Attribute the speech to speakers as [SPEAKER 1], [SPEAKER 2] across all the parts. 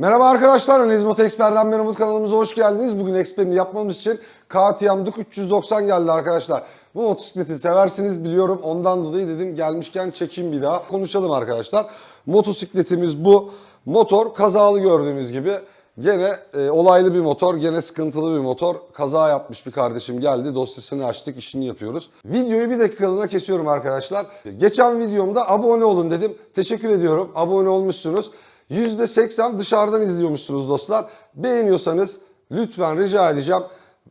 [SPEAKER 1] Merhaba arkadaşlar, Analiz Moto Expert'den ben Umut kanalımıza hoş geldiniz. Bugün Expert'ini yapmamız için KTM Duke 390 geldi arkadaşlar. Bu motosikleti seversiniz biliyorum. Ondan dolayı dedim gelmişken çekeyim bir daha. Konuşalım arkadaşlar. Motosikletimiz bu. Motor kazalı gördüğünüz gibi. Gene e, olaylı bir motor, gene sıkıntılı bir motor. Kaza yapmış bir kardeşim geldi, dosyasını açtık, işini yapıyoruz. Videoyu bir dakikalığına kesiyorum arkadaşlar. Geçen videomda abone olun dedim. Teşekkür ediyorum, abone olmuşsunuz. %80 dışarıdan izliyormuşsunuz dostlar. Beğeniyorsanız lütfen rica edeceğim.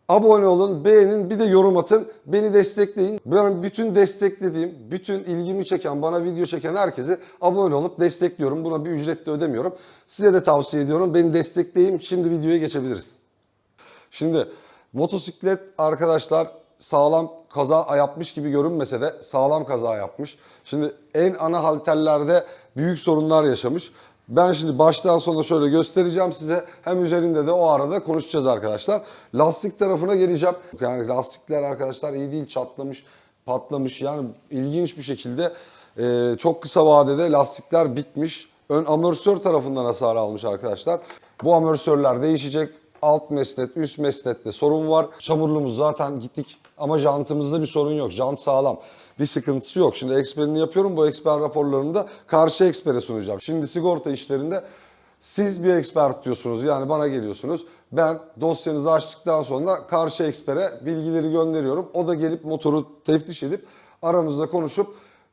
[SPEAKER 1] Abone olun, beğenin, bir de yorum atın. Beni destekleyin. Ben bütün desteklediğim, bütün ilgimi çeken, bana video çeken herkesi abone olup destekliyorum. Buna bir ücret de ödemiyorum. Size de tavsiye ediyorum. Beni destekleyin. Şimdi videoya geçebiliriz. Şimdi motosiklet arkadaşlar sağlam kaza yapmış gibi görünmese de sağlam kaza yapmış. Şimdi en ana halterlerde büyük sorunlar yaşamış. Ben şimdi baştan sona şöyle göstereceğim size. Hem üzerinde de o arada konuşacağız arkadaşlar. Lastik tarafına geleceğim. Yani lastikler arkadaşlar iyi değil çatlamış, patlamış. Yani ilginç bir şekilde e, çok kısa vadede lastikler bitmiş. Ön amortisör tarafından hasar almış arkadaşlar. Bu amortisörler değişecek. Alt mesnet, üst mesnette sorun var. Çamurluğumuz zaten gittik ama jantımızda bir sorun yok. Jant sağlam. Bir sıkıntısı yok. Şimdi eksperini yapıyorum. Bu eksper raporlarını da karşı ekspere sunacağım. Şimdi sigorta işlerinde siz bir expert diyorsunuz. Yani bana geliyorsunuz. Ben dosyanızı açtıktan sonra karşı ekspere bilgileri gönderiyorum. O da gelip motoru teftiş edip aramızda konuşup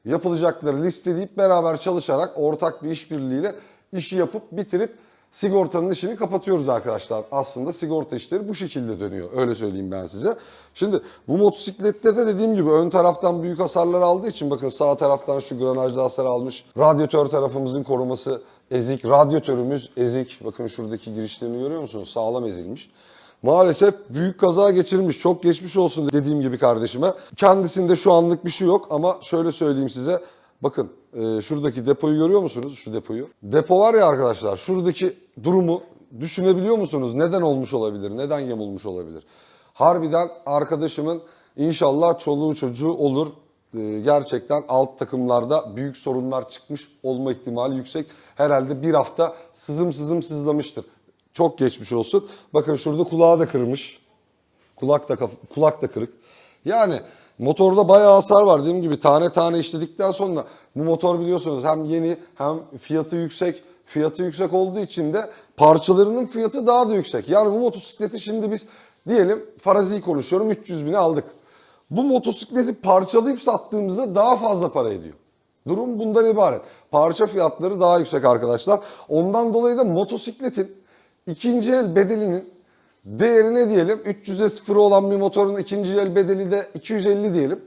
[SPEAKER 1] yapılacakları listeleyip beraber çalışarak ortak bir işbirliğiyle işi yapıp bitirip sigortanın işini kapatıyoruz arkadaşlar. Aslında sigorta işleri bu şekilde dönüyor. Öyle söyleyeyim ben size. Şimdi bu motosiklette de dediğim gibi ön taraftan büyük hasarlar aldığı için bakın sağ taraftan şu granajda hasar almış. Radyatör tarafımızın koruması ezik. Radyatörümüz ezik. Bakın şuradaki girişlerini görüyor musunuz? Sağlam ezilmiş. Maalesef büyük kaza geçirmiş. Çok geçmiş olsun dediğim gibi kardeşime. Kendisinde şu anlık bir şey yok ama şöyle söyleyeyim size. Bakın e, şuradaki depoyu görüyor musunuz? Şu depoyu. Depo var ya arkadaşlar şuradaki durumu düşünebiliyor musunuz? Neden olmuş olabilir? Neden yamulmuş olabilir? Harbiden arkadaşımın inşallah çoluğu çocuğu olur. E, gerçekten alt takımlarda büyük sorunlar çıkmış olma ihtimali yüksek. Herhalde bir hafta sızım sızım sızlamıştır. Çok geçmiş olsun. Bakın şurada kulağı da kırmış. Kulak da kulak da kırık. Yani motorda bayağı hasar var. Dediğim gibi tane tane işledikten sonra bu motor biliyorsunuz hem yeni hem fiyatı yüksek. Fiyatı yüksek olduğu için de parçalarının fiyatı daha da yüksek. Yani bu motosikleti şimdi biz diyelim farazi konuşuyorum 300 bine aldık. Bu motosikleti parçalayıp sattığımızda daha fazla para ediyor. Durum bundan ibaret. Parça fiyatları daha yüksek arkadaşlar. Ondan dolayı da motosikletin ikinci el bedelinin değeri ne diyelim? 300'e 0 olan bir motorun ikinci el bedeli de 250 diyelim.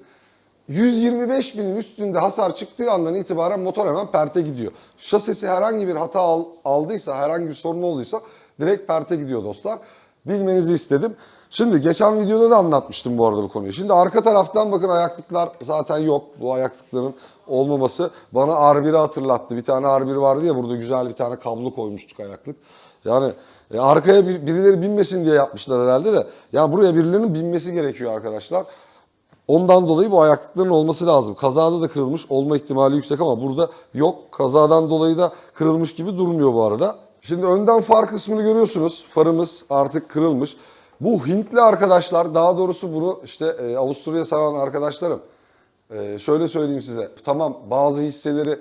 [SPEAKER 1] 125 binin üstünde hasar çıktığı andan itibaren motor hemen perte gidiyor. Şasisi herhangi bir hata al- aldıysa, herhangi bir sorun olduysa direkt perte gidiyor dostlar. Bilmenizi istedim. Şimdi geçen videoda da anlatmıştım bu arada bu konuyu. Şimdi arka taraftan bakın ayaklıklar zaten yok. Bu ayaklıkların olmaması bana R1'i hatırlattı. Bir tane R1 vardı ya burada güzel bir tane kablo koymuştuk ayaklık. Yani e, arkaya bir- birileri binmesin diye yapmışlar herhalde de. Yani buraya birilerinin binmesi gerekiyor arkadaşlar. Ondan dolayı bu ayaklıkların olması lazım. Kazada da kırılmış olma ihtimali yüksek ama burada yok. Kazadan dolayı da kırılmış gibi durmuyor bu arada. Şimdi önden far kısmını görüyorsunuz. Farımız artık kırılmış. Bu Hintli arkadaşlar daha doğrusu bunu işte e, Avusturya saran arkadaşlarım. e, şöyle söyleyeyim size. Tamam bazı hisseleri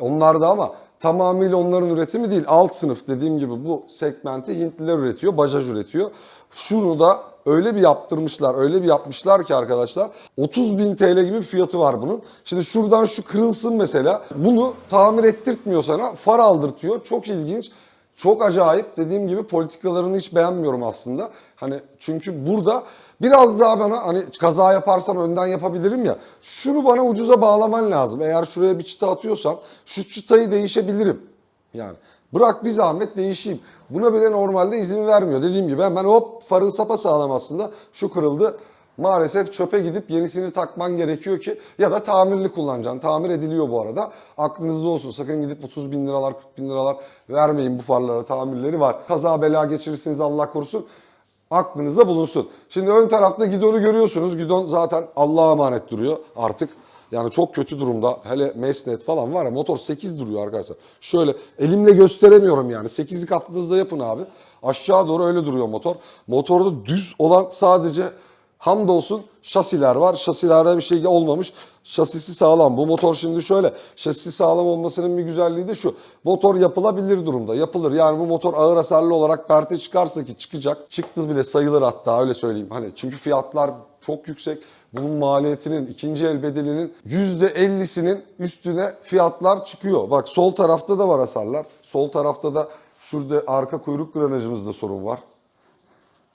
[SPEAKER 1] onlarda ama tamamıyla onların üretimi değil. Alt sınıf dediğim gibi bu segmenti Hintliler üretiyor. Bajaj üretiyor. Şunu da öyle bir yaptırmışlar, öyle bir yapmışlar ki arkadaşlar 30 bin TL gibi bir fiyatı var bunun. Şimdi şuradan şu kırılsın mesela. Bunu tamir ettirtmiyor sana, far aldırtıyor. Çok ilginç. Çok acayip. Dediğim gibi politikalarını hiç beğenmiyorum aslında. Hani çünkü burada biraz daha bana hani kaza yaparsam önden yapabilirim ya. Şunu bana ucuza bağlaman lazım. Eğer şuraya bir çıta atıyorsan şu çıtayı değişebilirim. Yani bırak bir zahmet değişeyim. Buna bile normalde izin vermiyor. Dediğim gibi hemen hop farın sapa sağlam aslında. Şu kırıldı. Maalesef çöpe gidip yenisini takman gerekiyor ki ya da tamirli kullanacaksın. Tamir ediliyor bu arada. Aklınızda olsun. Sakın gidip 30 bin liralar 40 bin liralar vermeyin bu farlara tamirleri var. Kaza bela geçirirsiniz Allah korusun. Aklınızda bulunsun. Şimdi ön tarafta gidonu görüyorsunuz. Gidon zaten Allah'a emanet duruyor artık. Yani çok kötü durumda. Hele mesnet falan var ya motor 8 duruyor arkadaşlar. Şöyle elimle gösteremiyorum yani. 8'lik attığınızda yapın abi. Aşağı doğru öyle duruyor motor. Motorda düz olan sadece hamdolsun şasiler var. Şasilerde bir şey olmamış. Şasisi sağlam. Bu motor şimdi şöyle. Şasisi sağlam olmasının bir güzelliği de şu. Motor yapılabilir durumda. Yapılır. Yani bu motor ağır hasarlı olarak perte çıkarsa ki çıkacak. Çıktı bile sayılır hatta öyle söyleyeyim. Hani çünkü fiyatlar çok yüksek. Bunun maliyetinin ikinci el bedelinin %50'sinin üstüne fiyatlar çıkıyor. Bak sol tarafta da var hasarlar. Sol tarafta da şurada arka kuyruk granajımızda sorun var.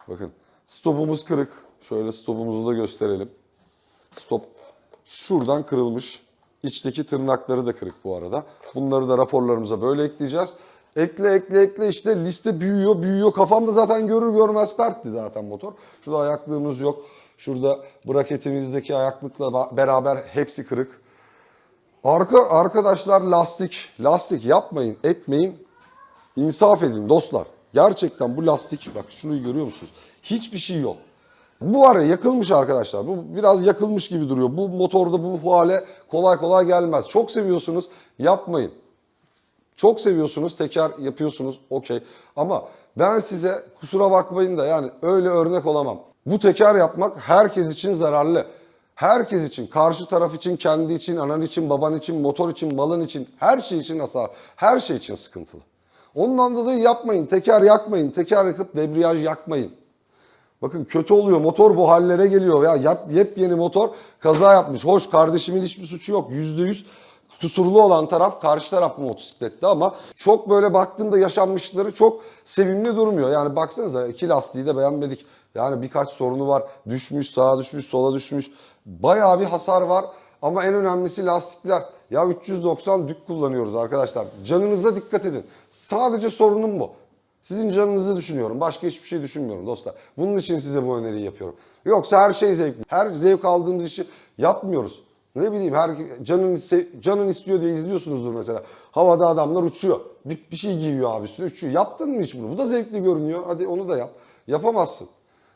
[SPEAKER 1] Bakın stopumuz kırık. Şöyle stopumuzu da gösterelim. Stop şuradan kırılmış. İçteki tırnakları da kırık bu arada. Bunları da raporlarımıza böyle ekleyeceğiz. Ekle ekle ekle işte liste büyüyor büyüyor. Kafamda zaten görür görmez pertti zaten motor. Şurada ayaklığımız yok. Şurada braketimizdeki ayaklıkla beraber hepsi kırık. Arka arkadaşlar lastik. Lastik yapmayın, etmeyin. İnsaf edin dostlar. Gerçekten bu lastik bak şunu görüyor musunuz? Hiçbir şey yok. Bu var ya yakılmış arkadaşlar. Bu biraz yakılmış gibi duruyor. Bu motorda bu, hale kolay kolay gelmez. Çok seviyorsunuz yapmayın. Çok seviyorsunuz teker yapıyorsunuz okey. Ama ben size kusura bakmayın da yani öyle örnek olamam. Bu teker yapmak herkes için zararlı. Herkes için, karşı taraf için, kendi için, anan için, baban için, motor için, malın için, her şey için hasar, her şey için sıkıntılı. Ondan dolayı yapmayın, teker yakmayın, teker yakıp debriyaj yakmayın. Bakın kötü oluyor. Motor bu hallere geliyor. Ya yap, yepyeni motor kaza yapmış. Hoş kardeşimin hiçbir suçu yok. Yüzde yüz kusurlu olan taraf karşı taraf motosiklette ama çok böyle baktığımda yaşanmışlıkları çok sevimli durmuyor. Yani baksanıza iki lastiği de beğenmedik. Yani birkaç sorunu var. Düşmüş, sağa düşmüş, sola düşmüş. Bayağı bir hasar var. Ama en önemlisi lastikler. Ya 390 dük kullanıyoruz arkadaşlar. Canınıza dikkat edin. Sadece sorunum bu. Sizin canınızı düşünüyorum. Başka hiçbir şey düşünmüyorum dostlar. Bunun için size bu öneriyi yapıyorum. Yoksa her şey zevkli. Her zevk aldığımız işi yapmıyoruz. Ne bileyim her canın canın istiyor diye izliyorsunuzdur mesela. Havada adamlar uçuyor. Bir, bir şey giyiyor abi üstüne uçuyor. Yaptın mı hiç bunu? Bu da zevkli görünüyor. Hadi onu da yap. Yapamazsın.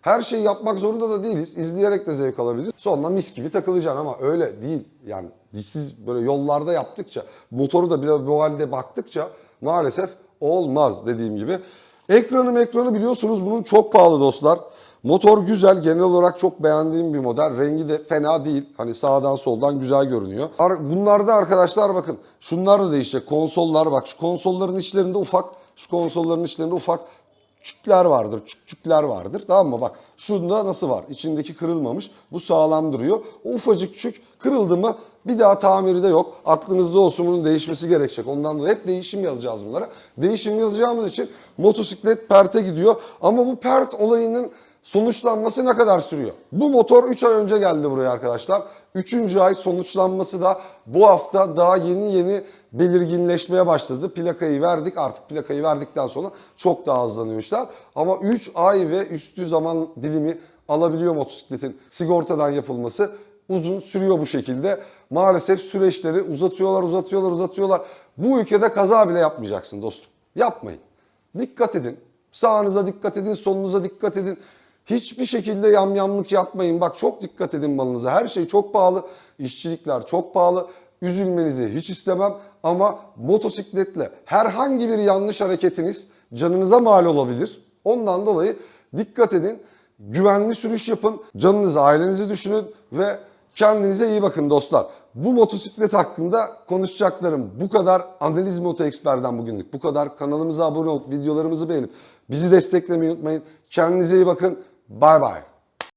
[SPEAKER 1] Her şeyi yapmak zorunda da değiliz. İzleyerek de zevk alabiliriz. Sonra mis gibi takılacaksın ama öyle değil. Yani siz böyle yollarda yaptıkça, motoru da bir de bu halde baktıkça maalesef olmaz dediğim gibi. Ekranı ekranı biliyorsunuz bunun çok pahalı dostlar. Motor güzel, genel olarak çok beğendiğim bir model. Rengi de fena değil. Hani sağdan soldan güzel görünüyor. Ar- Bunlarda arkadaşlar bakın, şunlar da değişecek. Konsollar bak, şu konsolların içlerinde ufak, şu konsolların içlerinde ufak çükler vardır, çükçükler vardır. Tamam mı? Bak şunda nasıl var? İçindeki kırılmamış. Bu sağlam duruyor. O ufacık çük kırıldı mı bir daha tamiri de yok. Aklınızda olsun bunun değişmesi gerekecek. Ondan dolayı hep değişim yazacağız bunlara. Değişim yazacağımız için motosiklet perte gidiyor. Ama bu pert olayının sonuçlanması ne kadar sürüyor? Bu motor 3 ay önce geldi buraya arkadaşlar. 3. ay sonuçlanması da bu hafta daha yeni yeni belirginleşmeye başladı. Plakayı verdik artık plakayı verdikten sonra çok daha hızlanıyor işler. Ama 3 ay ve üstü zaman dilimi alabiliyor motosikletin sigortadan yapılması. Uzun sürüyor bu şekilde. Maalesef süreçleri uzatıyorlar, uzatıyorlar, uzatıyorlar. Bu ülkede kaza bile yapmayacaksın dostum. Yapmayın. Dikkat edin. Sağınıza dikkat edin, solunuza dikkat edin. Hiçbir şekilde yamyamlık yapmayın. Bak çok dikkat edin malınıza. Her şey çok pahalı. İşçilikler çok pahalı. Üzülmenizi hiç istemem ama motosikletle herhangi bir yanlış hareketiniz canınıza mal olabilir. Ondan dolayı dikkat edin. Güvenli sürüş yapın. Canınızı, ailenizi düşünün ve kendinize iyi bakın dostlar. Bu motosiklet hakkında konuşacaklarım bu kadar. Analiz Moto Expert'den bugünlük bu kadar. Kanalımıza abone olup videolarımızı beğenip bizi desteklemeyi unutmayın. Kendinize iyi bakın. Bye bye.